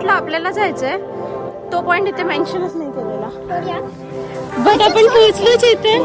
पॉइंटला आपल्याला जायचंय. तो पॉइंट इथे मेन्शनच नाही केलेला. बट आपण पोहोचलोच इथे.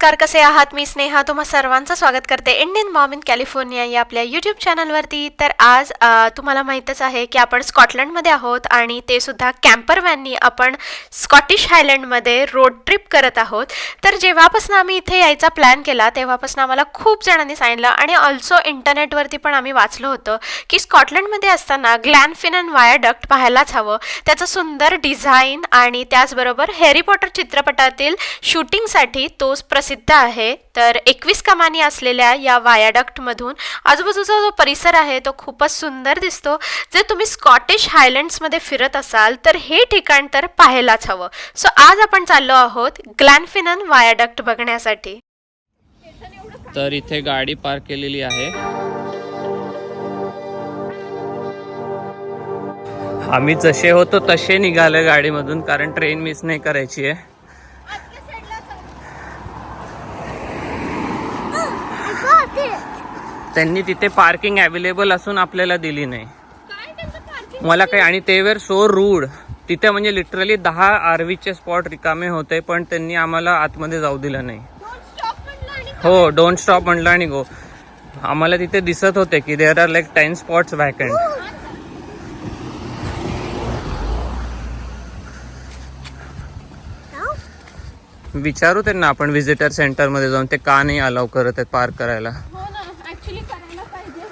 नमस्कार कसे आहात? मी स्नेहा. तुम्हा सर्वांचं स्वागत करते इंडियन मॉम इन कॅलिफोर्निया या आपल्या यूट्यूब चॅनलवरती तर आज तुम्हाला माहीतच आहे की आपण स्कॉटलंडमध्ये आहोत आणि ते सुद्धा कॅम्पर व्हॅननी आपण स्कॉटिश हायलँडमध्ये रोड ट्रिप करत आहोत. तर जेव्हापासून आम्ही इथे यायचा प्लॅन केला तेव्हापासून आम्हाला खूप जणांनी सांगितलं आणि ऑल्सो इंटरनेटवरती पण आम्ही वाचलं होतं की स्कॉटलंडमध्ये असताना ग्लॅनफिनन वायाडक्ट पाहायलाच हवं. त्याचं सुंदर डिझाईन आणि त्याचबरोबर हॅरी पॉटर चित्रपटातील शूटिंगसाठी तोच प्रसिद्ध आहे. तर एकवीस कमानी असलेल्या या वायाडक्टमधून आजूबाजूचा जो परिसर आहे तो खूपच सुंदर दिसतो. जर तुम्ही स्कॉटिश हायलँड्समध्ये फिरत असाल तर हे ठिकाण तर पाहायलाच हवं. सो आज आपण चाललो आहोत ग्लॅनफिनन वायाडक्ट बघण्यासाठी. तर इथे गाडी पार्क केलेली आहे. आम्ही जसे होतो तसे निघाले गाडीमधून कारण ट्रेन मिस नाही करायची आहे. त्यांनी तिथे पार्किंग अवेलेबल असून आपल्याला दिली नाही. मला काय आणि ते वेर सो रूड तिथे म्हणजे लिटरली दहा आरवीचे स्पॉट रिकामे होते पण त्यांनी आम्हाला आतमध्ये जाऊ दिलं नाही. हो डोंट स्टॉप म्हणलं आणि गो आम्हाला तिथे दिसत होते की there are like ten spots vacant विचारू त्यांना आपण व्हिजिटर सेंटरमध्ये जाऊन. ते का नाही अलाव करत आहेत पार्क करायला? हो ना ऍक्च्युली करायला पाहिजे.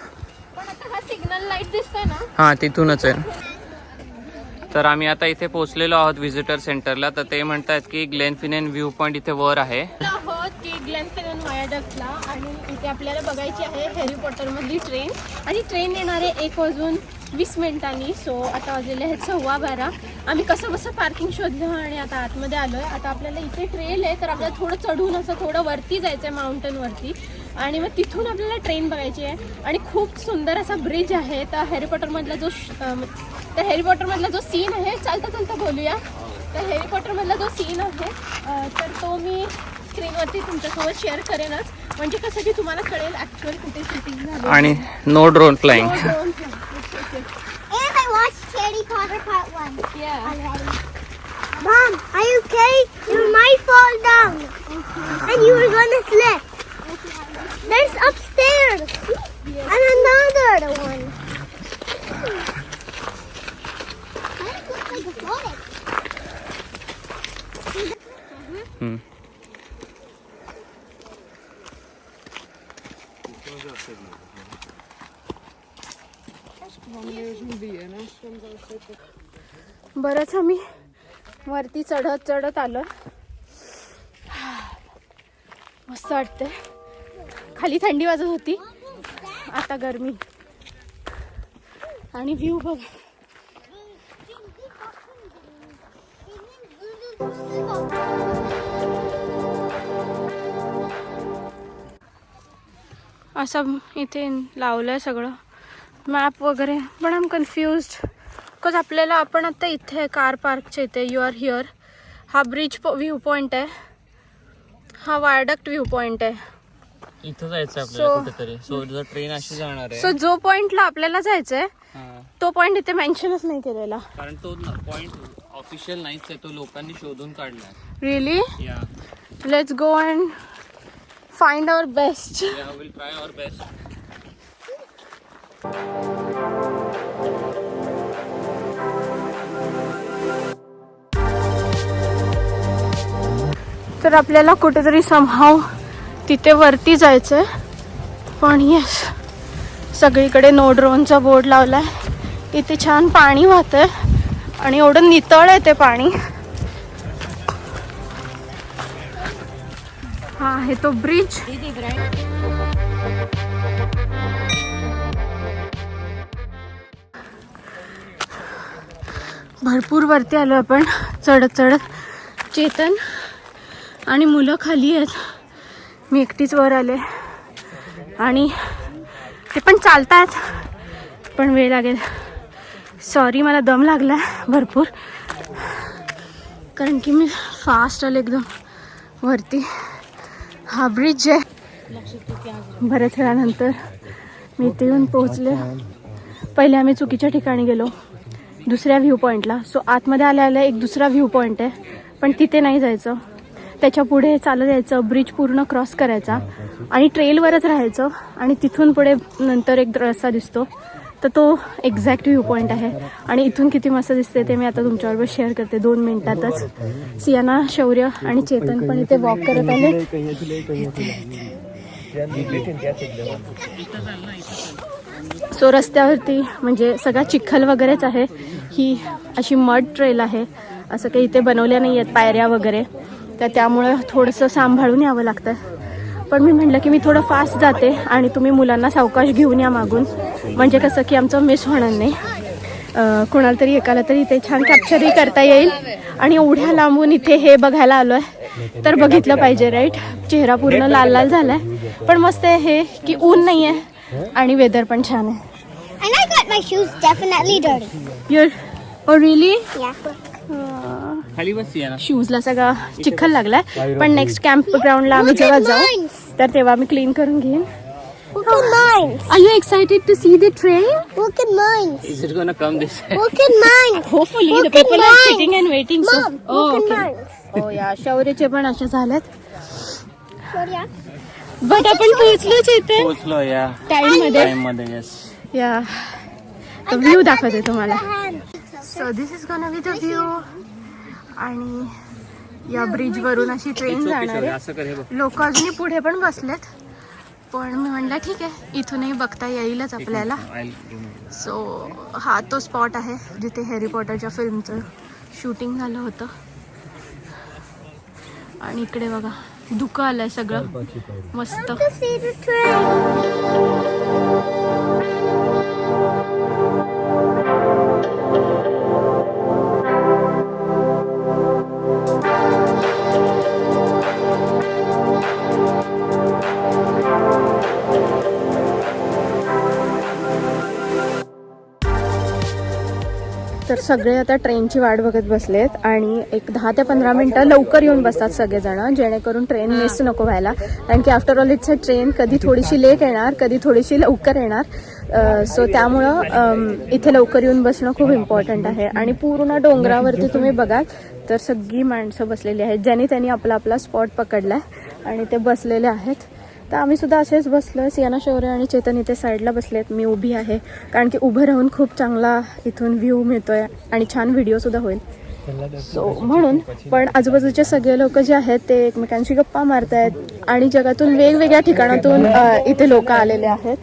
पण आता हा सिग्नल लाइट दिसतोय ना. हा तिथूनच आहे. तर आम्ही आता इथे पोहोचलेलो आहोत व्हिजिटर सेंटरला तर ते म्हणतात की ग्लेनफिनेन व्ह्यू पॉइंट इथे वर आहे. आहोत की ग्लॅनफिनन वायाडक्टला आणि इथे आपल्याला बघायची आहे हॅरी पॉटरमधली ट्रेन आणि ट्रेन येणार आहे एक वाजून वीस मिनिटांनी. सो आता वाजलेले आहेत सव्वा बारा. आम्ही कसं कसं पार्किंग शोधलं आणि आता आतमध्ये आलोय. आता आपल्याला इथे ट्रेल आहे तर आपल्याला थोडं चढून असं थोडं वरती जायचं आहे माउंटनवरती आणि मग तिथून आपल्याला ट्रेन बघायची आहे. आणि खूप सुंदर असा ब्रिज आहे. तर हॅरी पॉटरमधला जो तर हॅरी पॉटरमधला जो सीन आहे चालता चालता बोलूया. तर हॅरी पॉटरमधला जो सीन आहे तर तो मी स्क्रीनवरती तुमच्यासोबत शेअर करेनच. म्हणजे कसं की तुम्हाला कळेल ऍक्च्युअल कुठे शूटिंग झालं आणि no drone And I watched Harry Potter Part 1. Yeah. Already. Mom, are you okay? You might fall down. And you were going to slip. चढत चढत आलो. मस्त वाटतंय. खाली थंडी वाजत होती. आता गरमी. आणि व्ह्यू बघ. असं इथे लावलंय सगळं. मॅप वगैरे. पण आम कन्फ्युज्ड बिकॉज आपल्याला आपण आता इथे कार पार्कच्या इथे यू आर हिअर हा ब्रिज व्ह्यू पॉईंट आहे. हा वायडक्ट व्ह्यू पॉईंट आहे. इथं जायचं आपल्याला So- कुठेतरी. सो जर ट्रेन अशी जाणार आहे. सो जो पॉईंटला आपल्याला जायचंय. तो पॉईंट इथे मेन्शनच नाही केलेला. कारण तो पॉइंट ऑफिशियल नाहीच आहे तो लोकांनी शोधून काढलाय. Really let's go and find our best will try our best तर आपल्याला कुठेतरी समहाव तिथे वरती जायचंय. पण येस सगळीकडे नो ड्रोनचा बोर्ड आहे इथे छान पाणी वाहतंय आणि एवढं नितळ आहे ते पाणी. हा आहे तो ब्रिज भरपूर वरती आलो आपण. चढत चढत चेतन आणि मुलं खाली आहेत. मी एकटीच वर आले. आणि ते पण चालतात. पण वेळ लागेल. सॉरी मला दम लागला भरपूर. कारण की मी फास्ट आले एकदम वरती. हा ब्रिज आहे. बऱ्याच वेळानंतर मी इथे येऊन पोहोचले. पहिले आम्ही चुकीच्या ठिकाणी गेलो. दुसऱ्या व्ह्यू पॉईंटला सो आतमध्ये आल्या आल्या एक दुसरा व्ह्यू पॉईंट आहे. पण तिथे नाही जायचं. त्याच्या पुढे चालत यायचं ब्रिज पूर्ण क्रॉस करायचा. आणि ट्रेलवरच राहायचं. आणि तिथून पुढे नंतर एक रस्ता दिसतो. तर तो एक्झॅक्ट व्ह्यू पॉईंट आहे. आणि इथून किती मस्त दिसते ते मी आता तुमच्याबरोबर शेअर करते दोन मिनिटातच. सियाना शौर्य आणि चेतन पण इथे वॉक करत आले सो रस्त्यावरती म्हणजे सगळा चिखल वगैरेच आहे. ही अशी मड ट्रेल आहे. असं काही इथे बनवल्या नाही आहेत पायऱ्या वगैरे. तर त्यामुळं थोडंसं सांभाळून यावं लागतं पण मी म्हटलं की मी थोडं फास्ट जाते आणि तुम्ही मुलांना सावकाश घेऊन या मागून. म्हणजे कसं की आमचं मिस होणार नाही. कोणाला तरी एकाला तरी इथे छान कॅप्चरही करता येईल. आणि एवढ्या लांबून इथे हे बघायला आलो आहे तर बघितलं पाहिजे राईट चेहरा पूर्ण लाल लाल झालाय. पण मस्त आहे हे की ऊन नाही आहे आणि वेदर पण छान आहे. And I got my shoes definitely dirty. Your oh really Yeah. खाली शूजला सगळा चिखल लागलाय पण नेक्स्ट कॅम्प ग्राउंडला आम्ही जेव्हा जाऊ mines. तर तेव्हा मी क्लीन करून घेईन Look at mines. Are you excited to see the train Look at mines. Is it gonna come this Look at mines. Hopefully the Look at people are mine. Sitting and waiting so Mom, look at mines. Oh या शौर्यचे पण असे झालेत. But आपण पोहोचलोच इथे पोहोचलो या टाइममध्ये टाइममध्ये यस या व्ह्यू दाखवते तुम्हाला. So this is gonna be the view आणि या ब्रिज वरून अशी ट्रेन जाणार आहे. असं कर हे बघ. लोक अजूनही पुढे पण बसलेत. पण मी म्हणलं ठीक आहे इथूनही बघता येईलच आपल्याला. सो हा तो स्पॉट आहे जिथे हॅरी पॉटरच्या फिल्मचं शूटिंग झालं होतं. आणि इकडे बघा धुकं आलंय सगळं. मस्त. सगळे आता ट्रेनची वाट बघत बसलेत आणि एक दहा ते पंधरा मिनिटं लवकर येऊन बसतात सगळेजण जेणेकरून ट्रेन मिस नको व्हायला. कारण की after all it's a train कधी थोडीशी लेट येणार कधी थोडीशी लवकर येणार. सो त्यामुळं इथे लवकर येऊन बसणं खूप इम्पॉर्टंट आहे. आणि पूर्ण डोंगरावरती तुम्ही बघाल तर सगळी माणसं बसलेली आहेत. ज्यांनी त्यांनी आपला आपला स्पॉट पकडलाय आणि ते बसलेले आहेत. तर आम्ही सुद्धा असेच बसलोय सियाना शौर्य आणि चेतन इथे साईडला बसले आहेत. मी उभी आहे. कारण की उभं राहून खूप चांगला इथून व्ह्यू मिळतोय आणि छान व्हिडिओ सुद्धा होईल. सो म्हणून पण आजूबाजूचे सगळे लोक जे आहेत ते एकमेकांशी गप्पा मारत आहेत आणि जगातून वेगवेगळ्या ठिकाणातून इथे लोक आलेले आहेत.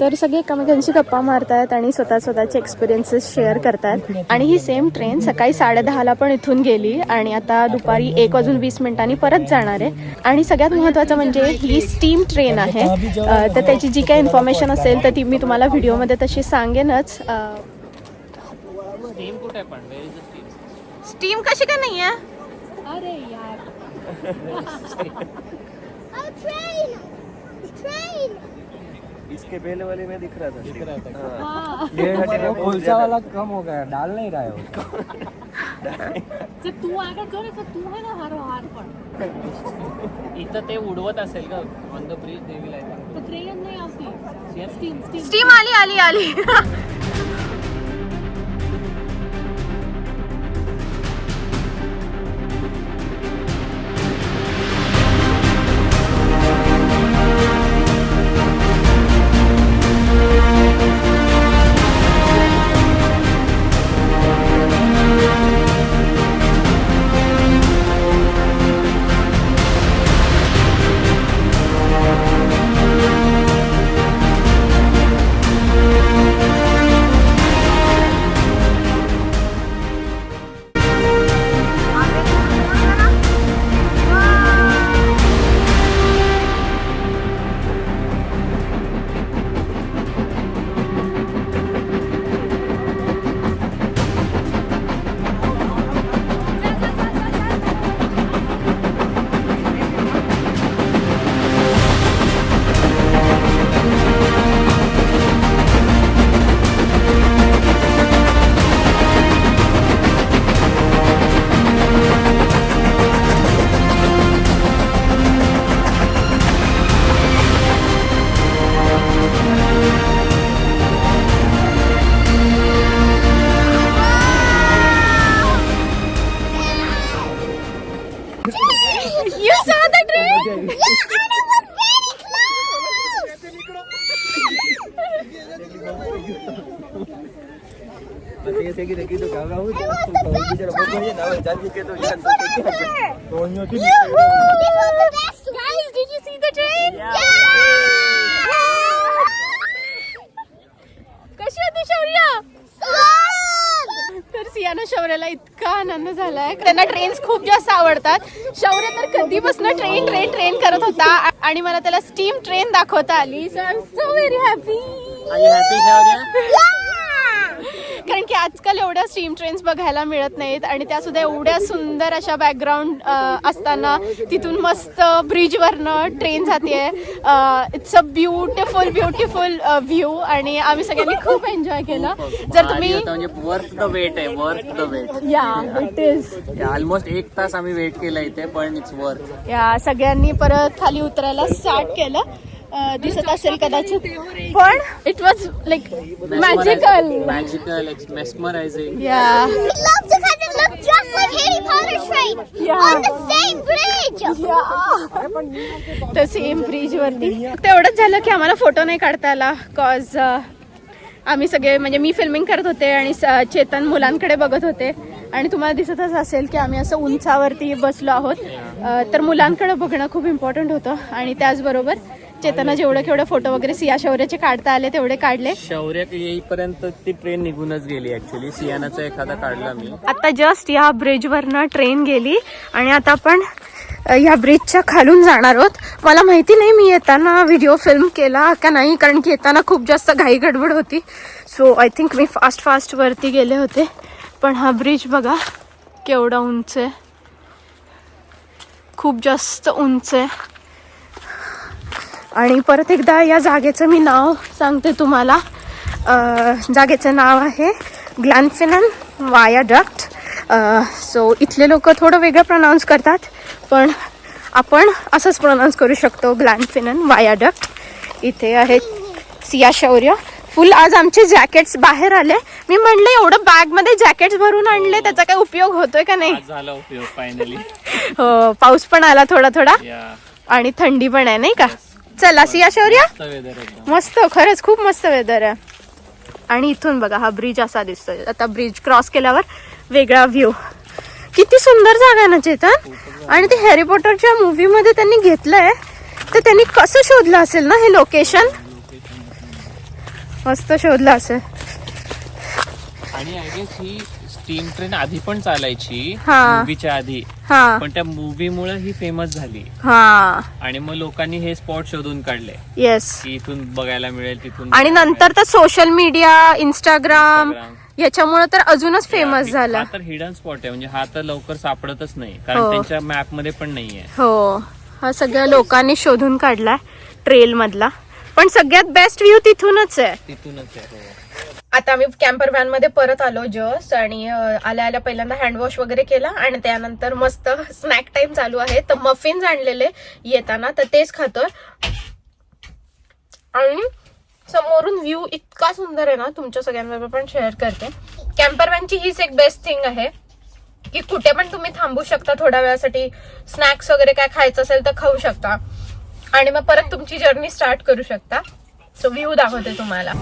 तर सगळे एकमेकांशी गप्पा मारतायत आणि स्वतः स्वतःचे एक्सपिरियन्सेस शेअर करतायत. आणि ही सेम ट्रेन सकाळी साडेदहाला पण इथून गेली आणि आता दुपारी एक वाजून वीस मिनिटांनी परत जाणार आहे. आणि सगळ्यात महत्त्वाचं म्हणजे ही स्टीम ट्रेन आहे. तर त्याची जी काही इन्फॉर्मेशन असेल तर ती मी तुम्हाला व्हिडिओमध्ये तशी सांगेनच? स्टीम कशी काय नाही आहे Oh, train. इसके पहले वाले में दिख रहा था। दिख रहा था। हाँ। वो कुलचा वाला कम हो गया डाल नहीं रहा है वो। इथं ते उडवत असेल का ऑन द ब्रिज देवी स्टीम आली आली आली Pati kasi kita gitu kagak Guys, did you see the train? Yeah. कशी होती शौर्य. तर सियाना शौर्याला इतका आनंद झालाय. त्यांना ट्रेन्स खूप जास्त आवडतात. शौर्य तर कधीपासून ट्रेन ट्रेन ट्रेन करत होता. आणि मला त्याला स्टीम ट्रेन दाखवता आली. So I am so very happy आजकाल एवढ्या स्टीम ट्रेन्स बघायला मिळत नाहीत आणि त्या सुद्धा एवढ्या सुंदर अशा बॅकग्राऊंड असताना तिथून मस्त ब्रिजवरनं ट्रेन जाते it's a beautiful beautiful view आणि आम्ही सगळ्यांनी खूप एन्जॉय केलं. जर तुम्ही वर्थ द वेट आहे worth the wait yeah it is almost एक तास आम्ही वेट केला इथे पण इट्स वर्थ या सगळ्यांनी परत खाली उतरायला स्टार्ट केलं. दिसत असेल कदाचित. पण it was like magical magical mesmerising yeah. तर सेम ब्रिज वरती. तेवढंच झालं की आम्हाला फोटो नाही काढता आला कॉज आम्ही सगळे म्हणजे मी फिल्मिंग करत होते आणि स- चेतन मुलांकडे बघत होते. आणि तुम्हाला दिसतच असेल की आम्ही असं उंचावरती बसलो आहोत. तर मुलांकडे बघणं खूप इम्पॉर्टंट होतं. आणि त्याचबरोबर चेतना जेवढं केवढे फोटो वगैरे सिया शौर्याचे काढता आले तेवढे काढले. शौर्य येईपर्यंत ती ट्रेन निघूनच गेली ऍक्च्युली सियानाचा एखादा काढला मी. आता जस्ट या ब्रिजवरनं ट्रेन गेली आणि आता आपण या ब्रिजच्या खालून जाणार आहोत. मला माहिती नाही मी येताना व्हिडिओ फिल्म केला का नाही कारण की येताना खूप जास्त घाई गडबड होती. सो आय थिंक मी फास्ट फास्ट वरती गेले होते. पण हा ब्रिज बघा केवढा उंच आहे. खूप जास्त उंच आहे. आणि परत एकदा या जागेचं मी नाव सांगते तुम्हाला. जागेचं नाव आहे ग्लॅनफिनन वायाडक्ट सो इथले लोक थोडं वेगळं प्रोनाऊन्स करतात पण आपण असंच प्रोनाऊन्स करू शकतो ग्लॅनफिनन वायाडक्ट इथे आहेत सिया शौर्य. फुल आज आमचे जॅकेट्स बाहेर आले. मी म्हणलं एवढं बॅगमध्ये जॅकेट्स भरून आणले त्याचा काय उपयोग होतोय का नाही? झाला उपयोग फायनली हो पाऊस पण आला थोडा थोडा. आणि थंडी पण आहे नाही का? चला सिया शौर्य? वेदर एकदम. मस्त खरंच खूप मस्त वेदर आहे. आणि इथून बघा हा ब्रिज असा दिसतोय. आता ब्रिज क्रॉस केल्यावर वेगळा व्ह्यू किती सुंदर जागा आहे ना चेतन? आणि ते हॅरी पॉटरच्या मूवी मध्ये त्यांनी घेतलंय. तर त्यांनी कसं शोधलं असेल ना हे लोकेशन मस्त शोधलं असेल. आणि आय गेस ही स्टीम ट्रेन आधी पण चालायची हा. मूवीच्या आधी. हा. पण त्या मूवी मुळे ही फेमस झाली. हा. आणि मग लोकांनी हे स्पॉट शोधून काढले. येस की इथून बघायला मिळेल तिथून आणि नंतर तर सोशल मीडिया इंस्टाग्राम. याच्यामुळे तर अजूनच. फेमस हा झाला. तर हिडन स्पॉट आहे. म्हणजे हा तर लवकर सापडतच नाही. हो. कारण त्यांच्या मॅपमध्ये पण नाहीये. हो. हा सगळ्या लोकांनी शोधून काढलाय ट्रेल मधला. पण सगळ्यात बेस्ट व्ह्यू तिथूनच आहे. तिथूनच आहे हो. आता आम्ही कॅम्पर व्हॅनमध्ये परत आलो जस्ट आणि आल्या आल्या पहिल्यांदा हँडवॉश वगैरे केला आणि त्यानंतर मस्त स्नॅक टाइम चालू आहे. तर मफिन्स आणलेले येताना तर तेच खातो आणि समोरून व्ह्यू इतका सुंदर आहे ना तुमच्या सगळ्यांबरोबर पण शेअर करते. कॅम्पर व्हॅनची हीच एक बेस्ट थिंग आहे की कुठे पण तुम्ही थांबू शकता थोड्या वेळासाठी. स्नॅक्स वगैरे काय खायचं असेल तर खाऊ शकता. आणि मग परत तुमची जर्नी स्टार्ट करू शकता. सो व्ह्यू दाखवते तुम्हाला.